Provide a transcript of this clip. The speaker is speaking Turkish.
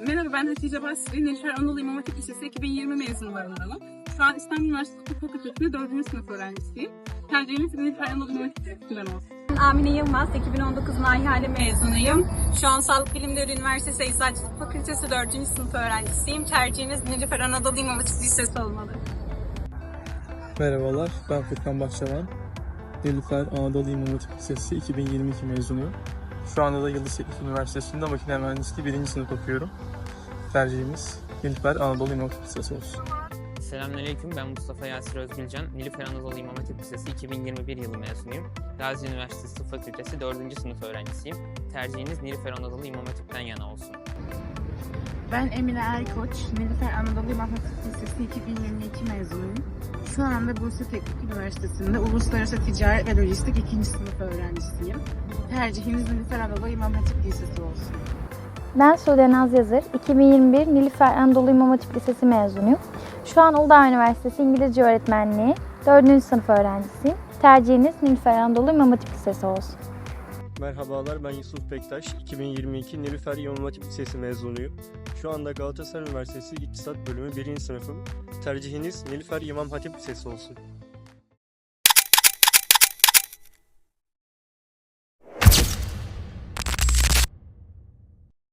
Merhaba ben Hatice Basri. Nilüfer Anadolu İmam Hatip Lisesi 2020 mezunlarındanım. Şu an İstanbul Üniversitesi Hukuk Fakültesi'nde 4. sınıf öğrencisiyim. Tercihimiz Nilüfer Anadolu İmam Hatip Lisesi'nden olsun. Ben Amine Yılmaz, 2019 Nahihale mezunuyum. Şu an Sağlık Bilimleri Üniversitesi Eczacılık Fakültesi 4. sınıf öğrencisiyim. Tercihiniz Nilüfer Anadolu İmam Hatip Lisesi olmalı. Merhabalar, ben Furkan Bahçavan. Nilüfer Anadolu İmam Hatip Lisesi 2022 mezunuyum. Şu anda da Yıldız Teknik Üniversitesi'nde makine mühendisliği 1. sınıf okuyorum. Tercihimiz Nilüfer Anadolu İmam Hatip Lisesi olsun. Selamünaleyküm. Ben Mustafa Yasir Özgülcan. Nilüfer Anadolu İmam Hatip Lisesi 2021 yılı mezunuyum. Gazi Üniversitesi Tıp Fakültesi 4. sınıf öğrencisiyim. Tercihiniz Nilüfer Anadolu İmam Hatip'ten yana olsun. Ben Emine Erkoç, Nilüfer Anadolu İmam Hatip Lisesi 2022 mezunuyum. Şu anda Bursa Teknik Üniversitesi'nde Uluslararası Ticaret ve Lojistik 2. sınıf öğrencisiyim. Tercihimiz Nilüfer Anadolu İmam Hatip Lisesi olsun. Ben Sude Naz Yazır, 2021 Nilüfer Anadolu İmam Hatip Lisesi mezunuyum. Şu an Uludağ Üniversitesi İngilizce Öğretmenliği 4. sınıf öğrencisiyim. Tercihiniz Nilüfer Anadolu İmam Hatip Lisesi olsun. Merhabalar ben Yusuf Bektaş. 2022 Nilüfer İmam Hatip Lisesi mezunuyum. Şu anda Galatasaray Üniversitesi İktisat Bölümü 1. sınıfım. Tercihiniz Nilüfer İmam Hatip Lisesi olsun.